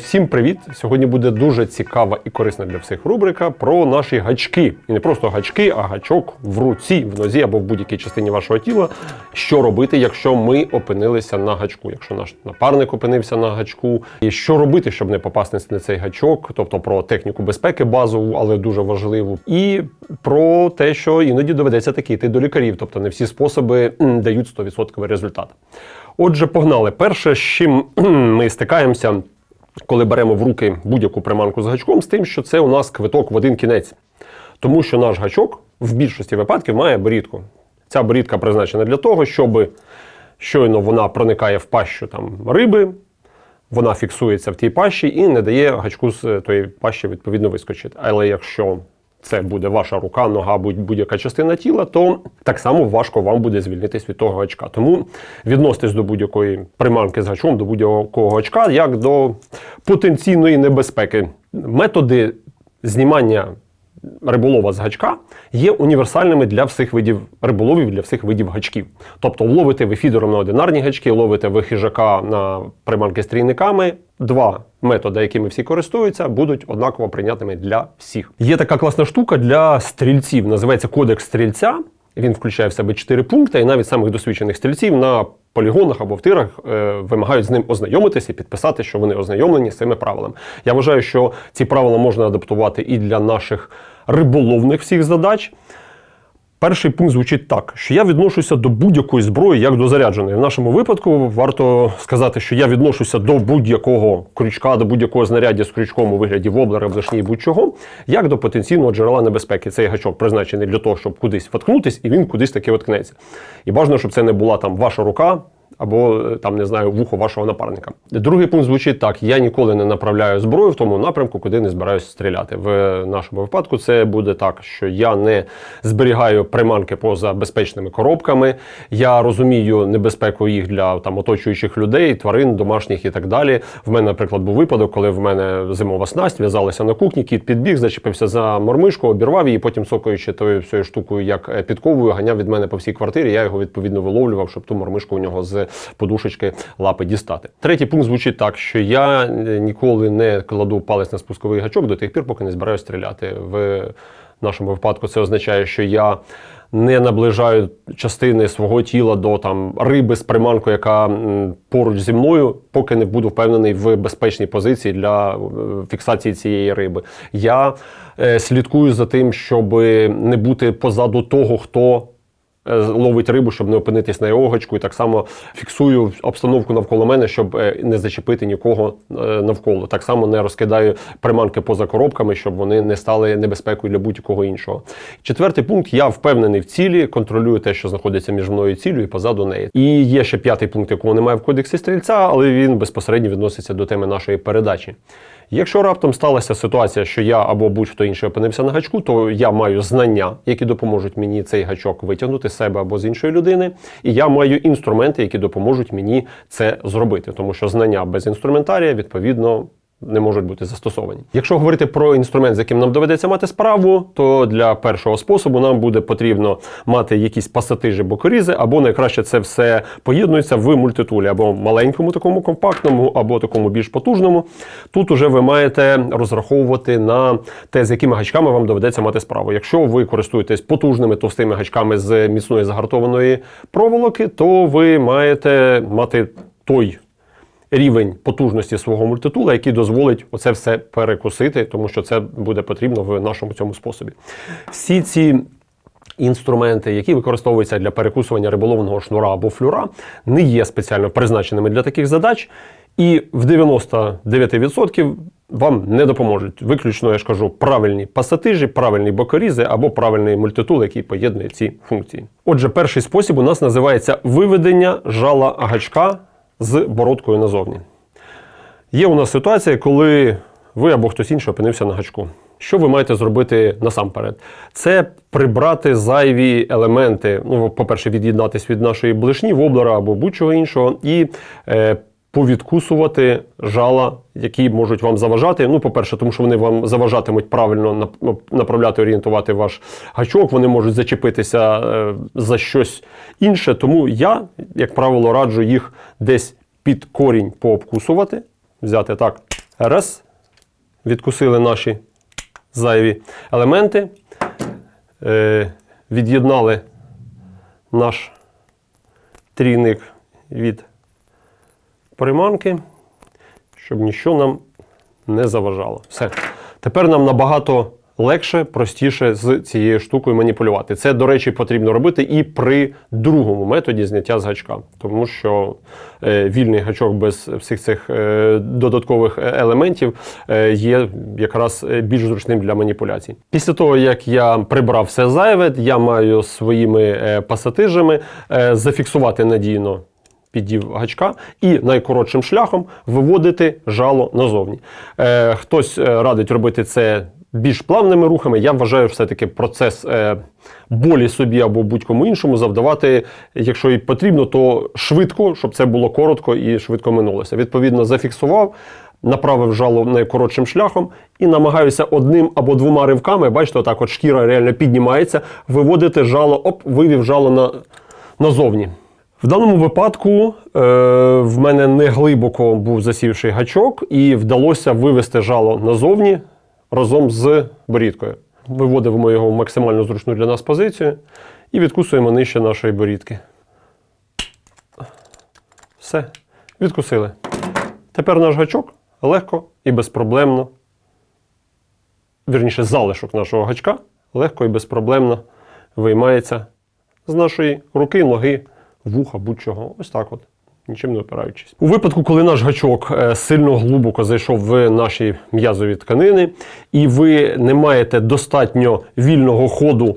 Всім привіт! Сьогодні буде дуже цікава і корисна для всіх рубрика про наші гачки. І не просто гачки, а гачок в руці, в нозі або в будь-якій частині вашого тіла. Що робити, якщо ми опинилися на гачку, якщо наш напарник опинився на гачку, і що робити, щоб не попасти на цей гачок, тобто про техніку безпеки базову, але дуже важливу, і про те, що іноді доведеться таки йти до лікарів, тобто не всі способи дають 100% результат. Отже, погнали. Перше, з чим ми стикаємося коли беремо в руки будь-яку приманку з гачком, з тим, що це у нас квиток в один кінець. Тому що наш гачок в більшості випадків має борідку. Ця борідка призначена для того, щоб щойно вона проникає в пащу там, риби, вона фіксується в тій пащі і не дає гачку з тої пащі відповідно вискочити. Але якщо це буде ваша рука, нога, будь- будь-яка частина тіла, то так само важко вам буде звільнитись від того гачка. Тому відноситись до будь-якої приманки з гачком, до будь-якого гачка, як до потенційної небезпеки. Методи знімання риболова з гачка є універсальними для всіх видів риболовів, для всіх видів гачків. Тобто ловите ви фідером на одинарні гачки, ловите ви хижака на приманки з трійниками. Два методи, якими всі користуються, будуть однаково прийнятими для всіх. Є така класна штука для стрільців, називається кодекс стрільця. Він включає в себе чотири пункти, і навіть самих досвідчених стрільців на полігонах або в тирах е, вимагають з ним ознайомитися і підписати, що вони ознайомлені з цими правилами. Я вважаю, що ці правила можна адаптувати і для наших риболовних всіх задач. Перший пункт звучить так, що я відношуся до будь-якої зброї як до зарядженої. В нашому випадку варто сказати, що я відношуся до будь-якого крючка, до будь-якого знаряддя з крючком у вигляді воблера, блешні, будь-чого, як до потенційного джерела небезпеки. Цей гачок призначений для того, щоб кудись воткнутись, і він кудись таки воткнеться. І бажано, щоб це не була там ваша рука. Або е, там не знаю вухо вашого напарника. Другий пункт звучить так: я ніколи не направляю зброю в тому напрямку, куди не збираюся стріляти. В нашому випадку це буде так, що я не зберігаю приманки поза безпечними коробками. Я розумію небезпеку їх для там оточуючих людей, тварин, домашніх і так далі. В мене, наприклад, був випадок, коли в мене зимова снасть в'язалася на кухні, кіт підбіг, зачепився за мормишку, обірвав її, потім цокаючи тою всією штукою, як е, підковою, ганяв від мене по всій квартирі. Я його відповідно виловлював, щоб ту мормишку у нього з подушечки лапи дістати. Третій пункт звучить так, що я е, ніколи не кладу палець на спусковий гачок до тих пір, поки не збираюся стріляти. В нашому випадку це означає, що я. Не наближаю частини свого тіла до там риби з приманкою, яка поруч зі мною, поки не буду впевнений в безпечній позиції для е, фіксації цієї риби. Я е, слідкую за тим, щоб не бути позаду того, хто ловить рибу, щоб не опинитись на його гачку, і так само фіксую обстановку навколо мене, щоб е, не зачепити нікого е, навколо. Так само не розкидаю приманки поза коробками, щоб вони не стали небезпекою для будь-якого іншого. Четвертий пункт: я впевнений в цілі, контролюю те, що знаходиться між мною і ціллю, і позаду неї. І є ще п'ятий пункт, якого немає в кодексі стрільця, але він безпосередньо відноситься до теми нашої передачі. Якщо раптом сталася ситуація, що я або будь-хто інший опинився на гачку, то я маю знання, які допоможуть мені цей гачок витягнути з себе або з іншої людини, і я маю інструменти, які допоможуть мені це зробити, тому що знання без інструментарія відповідно. Не можуть бути застосовані. Якщо говорити про інструмент, з яким нам доведеться мати справу, то для першого способу нам буде потрібно мати якісь пасатижі бокорізи, або найкраще це все поєднується в мультитулі, або маленькому такому компактному, або такому більш потужному. Тут уже ви маєте розраховувати на те, з якими гачками вам доведеться мати справу. Якщо ви користуєтесь потужними товстими гачками з міцної загартованої проволоки, то ви маєте мати той рівень потужності свого мультитула, який дозволить оце все перекусити, тому що це буде потрібно в нашому цьому способі. Всі ці інструменти, які використовуються для перекусування риболовного шнура або флюра, не є спеціально призначеними для таких задач. І в 99% вам не допоможуть. Виключно, я ж кажу, правильні пасатижі, правильні бокорізи або правильний мультитул, який поєднує ці функції. Отже, перший спосіб у нас називається виведення жала гачка з бородкою назовні. Є у нас ситуація, коли ви або хтось інший опинився на гачку. Що ви маєте зробити насамперед? Це прибрати зайві елементи. Ну, по-перше, від'єднатися від нашої блишні, воблера або будь-чого іншого, і е, повідкусувати жала, які можуть вам заважати. Ну, по-перше, тому що вони вам заважатимуть правильно направляти, орієнтувати ваш гачок, вони можуть зачепитися е, за щось інше. Тому я, як правило, раджу їх десь під корінь пообкусувати, взяти так Раз. Відкусили наші зайві елементи. Е, від'єднали наш трійник від приманки, щоб нічого нам не заважало. Все. Тепер нам набагато легше, простіше з цією штукою маніпулювати. Це, до речі, потрібно робити і при другому методі зняття з гачка, тому що е, вільний гачок без всіх цих е, додаткових е, елементів є якраз більш зручним для маніпуляцій. Після того, як я прибрав все зайве, я маю своїми пасатижами зафіксувати надійно піддів гачка і найкоротшим шляхом виводити жало назовні. Е, хтось е, радить робити це більш плавними рухами. Я вважаю, все-таки процес е, болі собі або будь-кому іншому завдавати, якщо і потрібно, то швидко, щоб це було коротко і швидко минулося. Відповідно, зафіксував. Направив жало найкоротшим шляхом і намагаюся одним або двома ривками, бачите, отак от шкіра реально піднімається, виводити жало, оп, вивів жало на, назовні. В даному випадку е, в мене не глибоко був засівший гачок, і вдалося вивести жало назовні разом з борідкою. Виводимо його в максимально зручну для нас позицію і відкусуємо нижче нашої борідки. Все, відкусили. Тепер наш гачок легко і безпроблемно, вірніше, залишок нашого гачка легко і безпроблемно виймається з нашої руки, ноги, вуха, будь-чого. Ось так от. Нічим не опираючись. У випадку, коли наш гачок е, сильно глибоко зайшов в наші м'язові тканини, і ви не маєте достатньо вільного ходу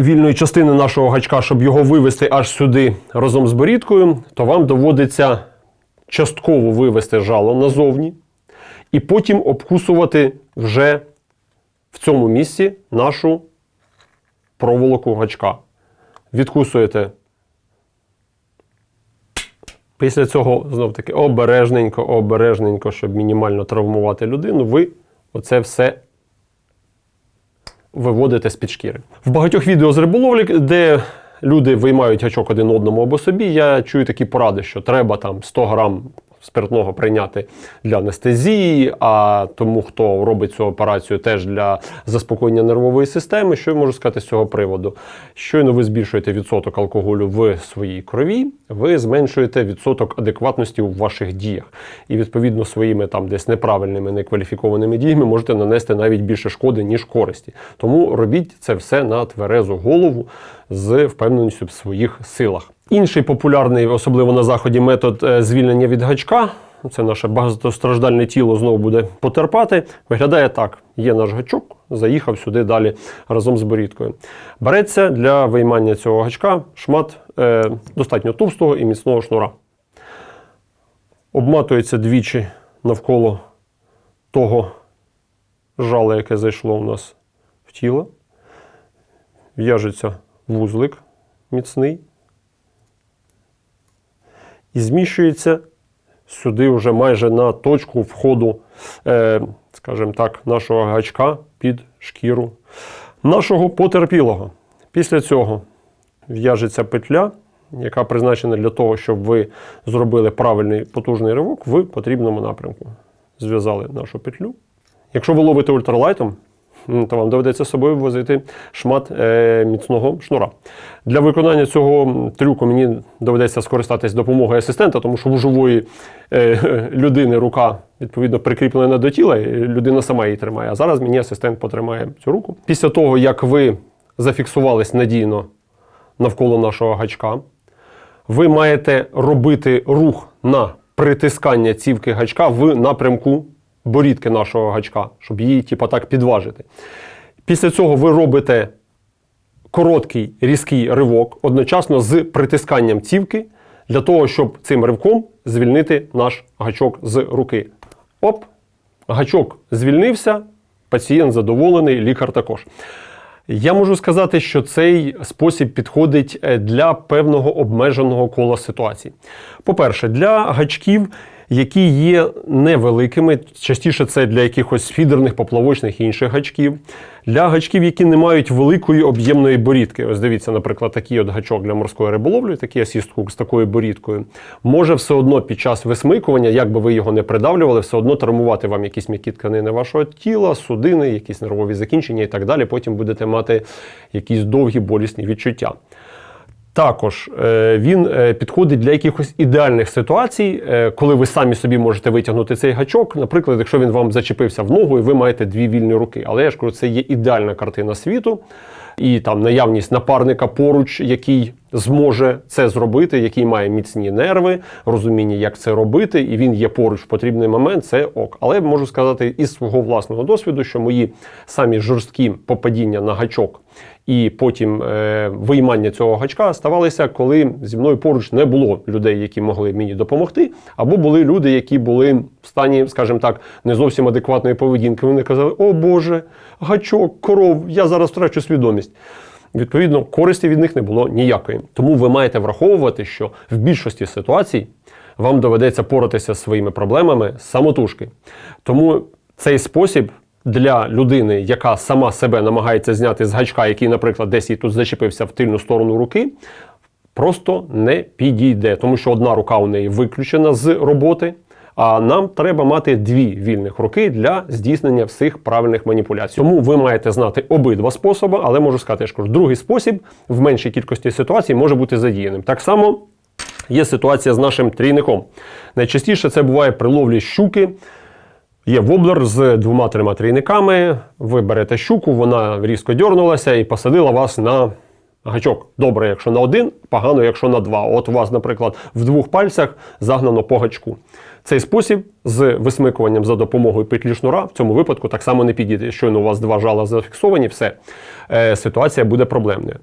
вільної частини нашого гачка, щоб його вивести аж сюди разом з борідкою, то вам доводиться частково вивести жало назовні і потім обкусувати вже в цьому місці нашу проволоку гачка. Відкусуєте. Після цього знов таки обережненько, обережненько, щоб мінімально травмувати людину, ви оце все виводите з-під шкіри. В багатьох відео з риболовлі, де люди виймають гачок один одному або собі, я чую такі поради, що треба там 100 грам спиртного прийняти для анестезії, а тому, хто робить цю операцію, теж для заспокоєння нервової системи. Що я можу сказати з цього приводу? Щойно ви збільшуєте відсоток алкоголю в своїй крові, ви зменшуєте відсоток адекватності у ваших діях. І відповідно своїми там десь неправильними, некваліфікованими діями можете нанести навіть більше шкоди, ніж користі. Тому робіть це все на тверезу голову з впевненістю в своїх силах. Інший популярний, особливо на заході, метод е, звільнення від гачка. Це наше багатостраждальне тіло знову буде потерпати. Виглядає так: є наш гачок, заїхав сюди далі разом з борідкою. Береться для виймання цього гачка шмат е, достатньо товстого і міцного шнура. Обматується двічі навколо того жала, яке зайшло у нас в тіло. В'яжеться вузлик міцний і зміщується сюди вже майже на точку входу, е, скажімо так, нашого гачка під шкіру нашого потерпілого. Після цього в'яжеться петля, яка призначена для того, щоб ви зробили правильний потужний ривок в потрібному напрямку. Зв'язали нашу петлю. Якщо ви ловите ультралайтом, то вам доведеться з собою возити шмат е, міцного шнура. Для виконання цього трюку мені доведеться скористатись допомогою асистента, тому що у живої е, людини рука відповідно прикріплена до тіла, і людина сама її тримає. А зараз мені асистент потримає цю руку. Після того, як ви зафіксувались надійно навколо нашого гачка, ви маєте робити рух на притискання цівки гачка в напрямку борідки нашого гачка, щоб її, типа, так підважити. Після цього ви робите короткий різкий ривок одночасно з притисканням цівки для того, щоб цим ривком звільнити наш гачок з руки. Оп! Гачок звільнився, пацієнт задоволений, лікар також. Я можу сказати, що цей спосіб підходить е, для певного обмеженого кола ситуацій. По-перше, для гачків, які є невеликими. Частіше це для якихось фідерних, поплавочних і інших гачків. Для гачків, які не мають великої об'ємної борідки. Ось дивіться, наприклад, такий от гачок для морської риболовлі, такий асіст-хук з такою борідкою, може все одно під час висмикування, як би ви його не придавлювали, все одно травмувати вам якісь м'які тканини вашого тіла, судини, якісь нервові закінчення і так далі. Потім будете мати якісь довгі болісні відчуття. Також е, він е, підходить для якихось ідеальних ситуацій, е, коли ви самі собі можете витягнути цей гачок. Наприклад, якщо він вам зачепився в ногу, і ви маєте дві вільні руки. Але я ж кажу, це є ідеальна картина світу, і там наявність напарника поруч, який зможе це зробити, який має міцні нерви, розуміння, як це робити, і він є поруч в потрібний момент. Це ок. Але можу сказати із свого власного досвіду, що мої самі жорсткі попадіння на гачок і потім е, виймання цього гачка ставалися, коли зі мною поруч не було людей, які могли мені допомогти, або були люди, які були в стані, скажімо так, не зовсім адекватної поведінки. Вони казали: О Боже, гачок, коров, я зараз втрачу свідомість. Відповідно, користі від них не було ніякої. Тому ви маєте враховувати, що в більшості ситуацій вам доведеться поратися з своїми проблемами самотужки. Тому цей спосіб для людини, яка сама себе намагається зняти з гачка, який, наприклад, десь їй тут зачепився в тильну сторону руки, просто не підійде, тому що одна рука у неї виключена з роботи. А нам треба мати дві вільних руки для здійснення всіх правильних маніпуляцій. Тому ви маєте знати обидва способи, але можу сказати, що другий спосіб в меншій кількості ситуацій може бути задіяним. Так само є ситуація з нашим трійником. Найчастіше це буває при ловлі щуки. Є воблер з двома-трьома трійниками. Ви берете щуку, вона різко дьорнулася і посадила вас на гачок. Добре, якщо на один, погано, якщо на два. От у вас, наприклад, в двох пальцях загнано по гачку. Цей спосіб з висмикуванням за допомогою петлі шнура в цьому випадку так само не підійде. Щойно у вас два жала зафіксовані, все е, ситуація буде проблемною.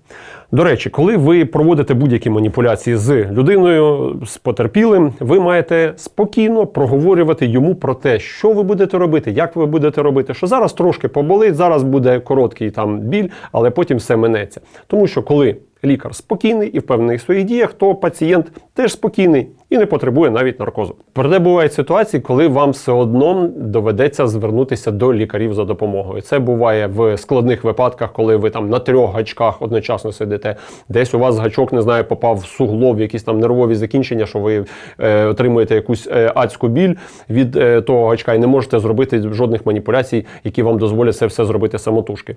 До речі, коли ви проводите будь-які маніпуляції з людиною, з потерпілим, ви маєте спокійно проговорювати йому про те, що ви будете робити, як ви будете робити, що зараз трошки поболить, зараз буде короткий там біль, але потім все минеться. Тому що коли лікар спокійний і впевнений в своїх діях, то пацієнт теж спокійний і не потребує навіть наркозу. Проте бувають ситуації, коли вам все одно доведеться звернутися до лікарів за допомогою. Це буває в складних випадках, коли ви там на трьох гачках одночасно сидите. Десь у вас гачок не знаю, попав в суглоб, якісь там нервові закінчення, що ви е, отримуєте якусь е, адську біль від е, того гачка і не можете зробити жодних маніпуляцій, які вам дозволять це все зробити самотужки.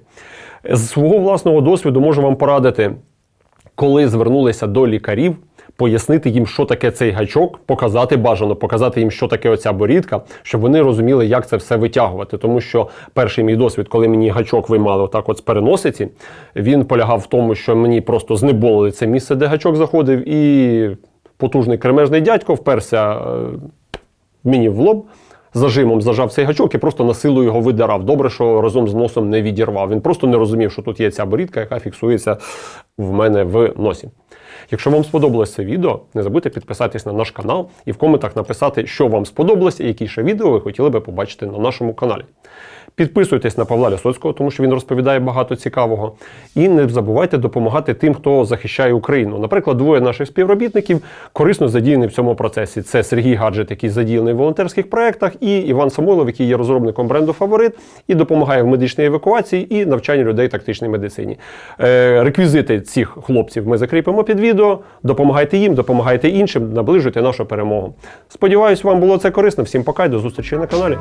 З свого власного досвіду можу вам порадити коли звернулися до лікарів, пояснити їм, що таке цей гачок, показати бажано, показати їм, що таке оця борідка, щоб вони розуміли, як це все витягувати. Тому що перший мій досвід, коли мені гачок виймали отак от з переносиці, він полягав в тому, що мені просто знеболили це місце, де гачок заходив, і потужний кремежний дядько вперся е, мені в лоб. Зажимом зажав цей гачок і просто на силу його видирав. Добре, що разом з носом не відірвав. Він просто не розумів, що тут є ця борідка, яка фіксується в мене в носі. Якщо вам сподобалось це відео, не забудьте підписатись на наш канал і в коментах написати, що вам сподобалось і які ще відео ви хотіли би побачити на нашому каналі. Підписуйтесь на Павла Лясоцького, тому що він розповідає багато цікавого. І не забувайте допомагати тим, хто захищає Україну. Наприклад, двоє наших співробітників корисно задіяні в цьому процесі. Це Сергій Гаджет, який задіяний в волонтерських проєктах, і Іван Самойлов, який є розробником бренду Фаворит і допомагає в медичній евакуації і навчанні людей тактичній медицині. Е, реквізити цих хлопців ми закріпимо під відео. Допомагайте їм, допомагайте іншим, наближуйте нашу перемогу. Сподіваюсь, вам було це корисно. Всім пока і до зустрічі на каналі.